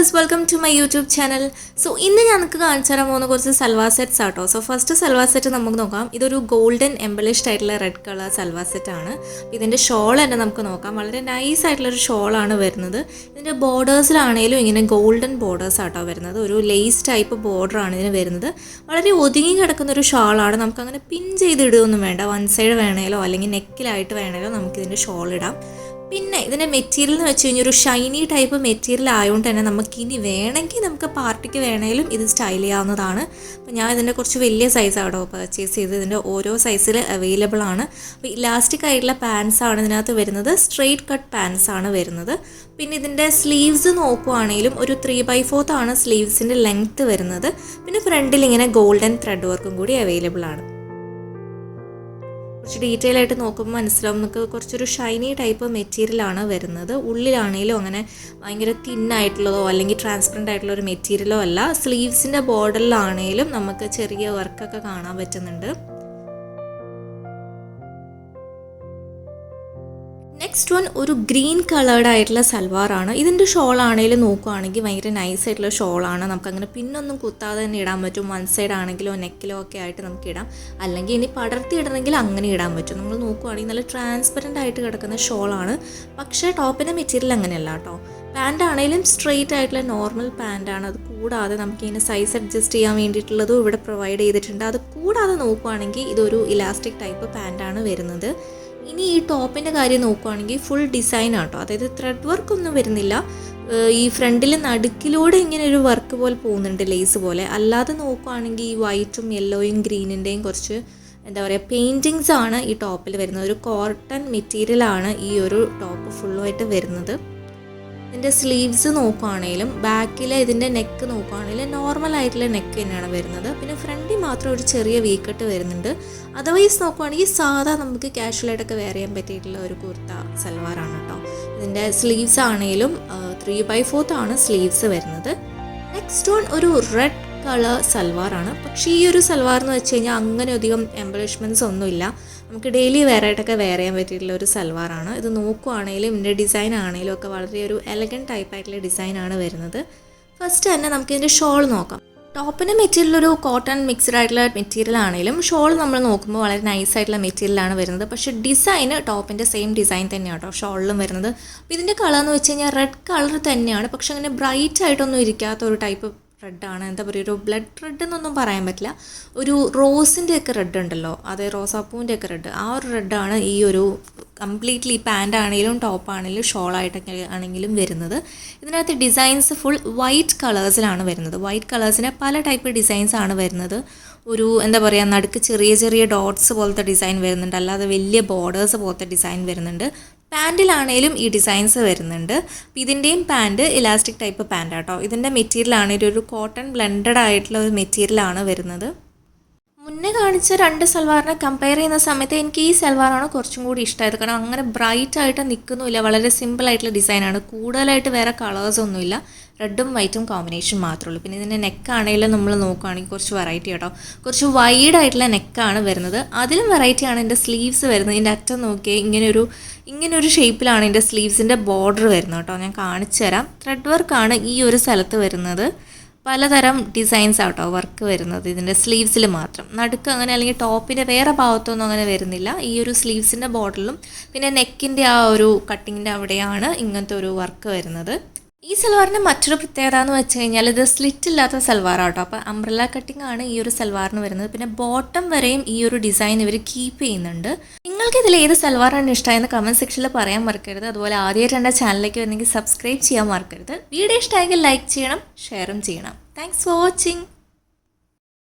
Viewers welcome to my YouTube channel so ഇന്ന് ഞാൻ നിങ്ങൾക്ക് കാണിച്ചു തരാൻ പോകുന്ന കുറച്ച് സൽവാ സെറ്റ്സ് ആട്ടോ. സോ ഫസ്റ്റ് സൽവാ സെറ്റ് നമുക്ക് നോക്കാം. ഇതൊരു ഗോൾഡൻ എംബലിഷ്ഡ് ആയിട്ടുള്ള റെഡ് കളർ സൽവാ സെറ്റ് ആണ്. ഇതിന്റെ ഷോൾ തന്നെ നമുക്ക് നോക്കാം. വളരെ നൈസ് ആയിട്ടുള്ള ഒരു ഷോളാണ് വരുന്നത്. ഇതിന്റെ ബോർഡേഴ്സിലാണേലും ഇങ്ങനെ ഗോൾഡൻ ബോർഡേഴ്സ് ആട്ടോ വരുന്നത്. ഒരു ലേസ് ടൈപ്പ് ബോർഡറാണ് ഇതിന് വരുന്നത്. വളരെ ഒതുങ്ങി കിടക്കുന്ന ഒരു ഷോളാണ് നമുക്ക് അങ്ങനെ പിൻ ചെയ്തിടുകയൊന്നും വേണ്ട. വൺ സൈഡ് വേണേലോ അല്ലെങ്കിൽ നെക്കിലായിട്ട് വേണേലോ നമുക്കിതിന്റെ ഷോൾ ഇടാം. പിന്നെ ഇതിന്റെ മെറ്റീരിയൽ എന്ന് വെച്ച് കഴിഞ്ഞാൽ ഒരു ഷൈനി ടൈപ്പ് മെറ്റീരിയൽ ആയതുകൊണ്ട് തന്നെ നമുക്ക് ഇനി വേണമെങ്കിൽ നമുക്ക് പാർട്ടിക്ക് വേണമെങ്കിലും ഇത് സ്റ്റൈൽ ചെയ്യാവുന്നതാണ്. അപ്പോൾ ഞാൻ ഇതിന്റെ കുറച്ച് വലിയ സൈസ് അവിടെ പർച്ചേസ് ചെയ്ത് ഇതിന്റെ ഓരോ സൈസിൽ അവൈലബിൾ ആണ്. അപ്പോൾ ഇലാസ്റ്റിക് ആയിട്ടുള്ള പാൻസ് ആണ് ഇതിനകത്ത് വരുന്നത്. സ്ട്രെയിറ്റ് കട്ട് പാൻസ് ആണ് വരുന്നത്. പിന്നെ ഇതിന്റെ സ്ലീവ്സ് നോക്കുവാണെങ്കിലും ഒരു ത്രീ ബൈ ഫോർത്ത് ആണ് സ്ലീവ്സിന്റെ ലെങ്ത്ത് വരുന്നത്. പിന്നെ ഫ്രണ്ടിൽ ഇങ്ങനെ ഗോൾഡൻ ത്രെഡ് വർക്കും കൂടി അവൈലബിൾ ആണ്. കുറച്ച് ഡീറ്റെയിൽ ആയിട്ട് നോക്കുമ്പോൾ മനസ്സിലാവും. നമുക്ക് കുറച്ചൊരു ഷൈനി ടൈപ്പ് മെറ്റീരിയൽ ആണ് വരുന്നത്. ഉള്ളിലാണെങ്കിലും അങ്ങനെ ഭയങ്കര ആയിട്ടുള്ളതോ അല്ലെങ്കിൽ ട്രാൻസ്പെറന്റ് ആയിട്ടുള്ള ഒരു മെറ്റീരിയലോ അല്ല. സ്ലീവ്സിന്റെ ബോർഡറിലാണെങ്കിലും നമുക്ക് ചെറിയ വർക്കൊക്കെ കാണാൻ പറ്റുന്നുണ്ട്. നെക്സ്റ്റ് വൺ ഒരു ഗ്രീൻ കളേർഡ് ആയിട്ടുള്ള സൽവാറാണ് ഇതിന്റെ ഷോൾ ആണെങ്കിലും നോക്കുകയാണെങ്കിൽ ഭയങ്കര നൈസ് ആയിട്ടുള്ള ഷോളാണ് നമുക്കങ്ങനെ പിന്നൊന്നും കുത്താതെ തന്നെ ഇടാൻ പറ്റും. വൺ സൈഡ് ആണെങ്കിലോ നെക്കിലോ ഒക്കെ ആയിട്ട് നമുക്ക് ഇടാം. അല്ലെങ്കിൽ ഇനി പടർത്തി ഇടണമെങ്കിൽ അങ്ങനെ ഇടാൻ പറ്റും. നമ്മൾ നോക്കുകയാണെങ്കിൽ നല്ല ട്രാൻസ്പെറന്റ് ആയിട്ട് കിടക്കുന്ന ഷോളാണ് പക്ഷേ ടോപ്പിന്റെ മെറ്റീരിയൽ അങ്ങനെയല്ല കേട്ടോ. പാന്റ് ആണെങ്കിലും സ്ട്രെയിറ്റ് ആയിട്ടുള്ള നോർമൽ പാന്റാണ് അത് കൂടാതെ നമുക്ക് ഇതിന് സൈസ് അഡ്ജസ്റ്റ് ചെയ്യാൻ വേണ്ടിയിട്ടുള്ളതും ഇവിടെ പ്രൊവൈഡ് ചെയ്തിട്ടുണ്ട്. അത് കൂടാതെ നോക്കുവാണെങ്കിൽ ഇതൊരു ഇലാസ്റ്റിക് ടൈപ്പ് പാന്റാണ് വരുന്നത്. ഇനി ഈ ടോപ്പിന്റെ കാര്യം നോക്കുവാണെങ്കിൽ ഫുൾ ഡിസൈൻ ആട്ടോ. അതായത് ത്രെഡ് വർക്ക് ഒന്നും വരുന്നില്ല. ഈ ഫ്രണ്ടിൽ നടുക്കിലൂടെ ഇങ്ങനെ ഒരു വർക്ക് പോലെ പോകുന്നുണ്ട് ലേസ് പോലെ. അല്ലാതെ നോക്കുവാണെങ്കിൽ ഈ വൈറ്റും യെല്ലോയും ഗ്രീനിന്റെയും കുറച്ച് എന്താ പറയുക പെയിന്റിങ്സ് ആണ് ഈ ടോപ്പിൽ വരുന്നത്. ഒരു കോട്ടൺ മെറ്റീരിയലാണ് ഈ ഒരു ടോപ്പ് ഫുള്ളുമായിട്ട് വരുന്നത്. ഇതിന്റെ സ്ലീവ്സ് നോക്കുകയാണെങ്കിലും ബാക്കിൽ ഇതിന്റെ നെക്ക് നോക്കുകയാണെങ്കിലും നോർമൽ ആയിട്ടുള്ള നെക്ക് തന്നെയാണ് വരുന്നത്. പിന്നെ ഫ്രണ്ടിൽ മാത്രം ഒരു ചെറിയ വീക്കട്ട് വരുന്നുണ്ട്. അതർവൈസ് നോക്കുവാണെങ്കിൽ സാധാ നമുക്ക് ക്യാഷ്വലായിട്ടൊക്കെ വെയർ ചെയ്യാൻ പറ്റിയിട്ടുള്ള ഒരു കുർത്ത സൽവാറാണ് കേട്ടോ ഇതിന്റെ സ്ലീവ്സ് ആണെങ്കിലും ത്രീ ബൈ ഫോർത്ത് ആണ് സ്ലീവ്സ് വരുന്നത്. നെക്സ്റ്റ് വൺ ഒരു റെഡ് കളർ സൽവാറാണ്. പക്ഷേ ഈ ഒരു സൽവാർ എന്ന് വെച്ച് കഴിഞ്ഞാൽ അങ്ങനെ അധികം എംബലിഷ്മെന്റ്സ് ഒന്നുമില്ല. നമുക്ക് ഡെയിലി വെയർ ആയിട്ടൊക്കെ വെയർ ചെയ്യാൻ പറ്റിയിട്ടുള്ള ഒരു സൽവാറാണ്. ഇത് നോക്കുവാണെങ്കിലും ഇതിന്റെ ഡിസൈൻ ആണെങ്കിലും ഒക്കെ വളരെ ഒരു എലഗന്റ് ടൈപ്പ് ആയിട്ടുള്ള ഡിസൈനാണ് വരുന്നത്. ഫസ്റ്റ് തന്നെ നമുക്ക് ഇതിന്റെ ഷോൾ നോക്കാം. ടോപ്പിന്റെ മെറ്റീരിയൽ ഒരു കോട്ടൺ മിക്സ്ഡ് ആയിട്ടുള്ള മെറ്റീരിയൽ ആണെങ്കിലും ഷോൾ നമ്മൾ നോക്കുമ്പോൾ വളരെ നൈസ് ആയിട്ടുള്ള മെറ്റീരിയലാണ് വരുന്നത്. പക്ഷേ ഡിസൈൻ ടോപ്പിന്റെ സെയിം ഡിസൈൻ തന്നെയാണ് കേട്ടോ ഷോളിലും വരുന്നത്. ഇതിന്റെ കളർ എന്ന് വെച്ച് കഴിഞ്ഞാൽ റെഡ് കളർ തന്നെയാണ്. പക്ഷേ അങ്ങനെ ബ്രൈറ്റ് ആയിട്ടൊന്നും ഇരിക്കാത്ത ഒരു ടൈപ്പ് റെഡാണ് എന്താ പറയുക ഒരു ബ്ലഡ് റെഡ് എന്നൊന്നും പറയാൻ പറ്റില്ല. ഒരു റോസിന്റെ ഒക്കെ റെഡ് ഉണ്ടല്ലോ. അതെ റോസാപ്പൂവിന്റെ ഒക്കെ റെഡ് ആ ഒരു റെഡാണ് ഈ ഒരു കംപ്ലീറ്റ്ലി പാന്റ് ആണെങ്കിലും ടോപ്പ് ആണെങ്കിലും ഷോൾ ആയിട്ടൊക്കെ ആണെങ്കിലും വരുന്നത്. ഇതിനകത്ത് ഡിസൈൻസ് ഫുൾ വൈറ്റ് കളേഴ്സിലാണ് വരുന്നത്. വൈറ്റ് കളേഴ്സിന് പല ടൈപ്പ് ഡിസൈൻസ് ആണ് വരുന്നത്. ഒരു എന്താ പറയുക നടുക്ക് ചെറിയ ചെറിയ ഡോട്ട്സ് പോലത്തെ ഡിസൈൻ വരുന്നുണ്ട്. അല്ലാതെ വലിയ ബോർഡേഴ്സ് പോലത്തെ ഡിസൈൻ വരുന്നുണ്ട്. പാന്റിലാണേലും ഈ ഡിസൈൻസ് വരുന്നുണ്ട്. അപ്പോൾ ഇതിന്റെയും പാന്റ് ഇലാസ്റ്റിക് ടൈപ്പ് പാന്റ് കേട്ടോ ഇതിന്റെ മെറ്റീരിയൽ ആണെങ്കിലും ഒരു കോട്ടൺ ബ്ലെൻഡഡ് ആയിട്ടുള്ള ഒരു മെറ്റീരിയലാണ് വരുന്നത്. മുന്നേ കാണിച്ച രണ്ട് സൽവാറിനെ കമ്പയർ ചെയ്യുന്ന സമയത്ത് എനിക്ക് ഈ സൽവാറാണ് കുറച്ചും കൂടി ഇഷ്ടമായത് കാരണം അങ്ങനെ ബ്രൈറ്റ് ആയിട്ട് നിൽക്കുന്നുമില്ല വളരെ സിമ്പിൾ ആയിട്ടുള്ള ഡിസൈനാണ്. കൂടുതലായിട്ട് വേറെ കളേഴ്സ് ഒന്നുമില്ല. റെഡും വൈറ്റും കോമ്പിനേഷൻ മാത്രമേ ഉള്ളൂ. പിന്നെ ഇതിന്റെ നെക്കാണെങ്കിലും നമ്മൾ നോക്കുകയാണെങ്കിൽ കുറച്ച് വെറൈറ്റി കേട്ടോ കുറച്ച് വൈഡ് ആയിട്ടുള്ള നെക്കാണ് വരുന്നത്. അതിലും വെറൈറ്റിയാണ് എന്റെ സ്ലീവ്സ് വരുന്നത്. ഇതിന്റെ അറ്റം നോക്കിയാൽ ഇങ്ങനെയൊരു ഇങ്ങനൊരു ഷേപ്പിലാണ് എന്റെ സ്ലീവ്സിന്റെ ബോർഡർ വരുന്നത് കേട്ടോ. ഞാൻ കാണിച്ചു തരാം. ത്രെഡ് വർക്കാണ് ഈ ഒരു സ്ഥലത്ത് വരുന്നത്. പലതരം ഡിസൈൻസ് ആട്ടോ വർക്ക് വരുന്നത് ഇതിന്റെ സ്ലീവ്സിൽ മാത്രം. നടുക്ക് അങ്ങനെ അല്ലെങ്കിൽ ടോപ്പിന്റെ വേറെ ഭാഗത്തൊന്നും അങ്ങനെ വരുന്നില്ല. ഈ ഒരു സ്ലീവ്സിന്റെ ബോർഡറിലും പിന്നെ നെക്കിന്റെ ആ ഒരു കട്ടിങ്ങിന്റെ അവിടെയാണ് ഇങ്ങനത്തെ ഒരു വർക്ക് വരുന്നത്. ഈ സൽവാറിന്റെ മറ്റൊരു പ്രത്യേകത എന്ന് വെച്ച് കഴിഞ്ഞാൽ ഇത് സ്ലിറ്റ് ഇല്ലാത്ത സൽവാറാണ് കേട്ടോ. അപ്പോൾ അംബ്രല്ല കട്ടിംഗ് ആണ് ഈ ഒരു സൽവാറിന് വരുന്നത്. പിന്നെ ബോട്ടം വരെയും ഈ ഒരു ഡിസൈൻ ഇവർ കീപ്പ് ചെയ്യുന്നുണ്ട്. നിങ്ങൾക്ക് ഇതിൽ ഏത് സൽവാറാണ് ഇഷ്ടമായെന്ന് കമന്റ് സെക്ഷനിൽ പറയാൻ മറക്കരുത്. അതുപോലെ ആദ്യമായിട്ട് എന്റെ ചാനലിലേക്ക് വന്നെങ്കിൽ സബ്സ്ക്രൈബ് ചെയ്യാൻ മറക്കരുത്. വീഡിയോ ഇഷ്ടമായെങ്കിൽ ലൈക്ക് ചെയ്യണം ഷെയറും ചെയ്യണം. Thanks for watching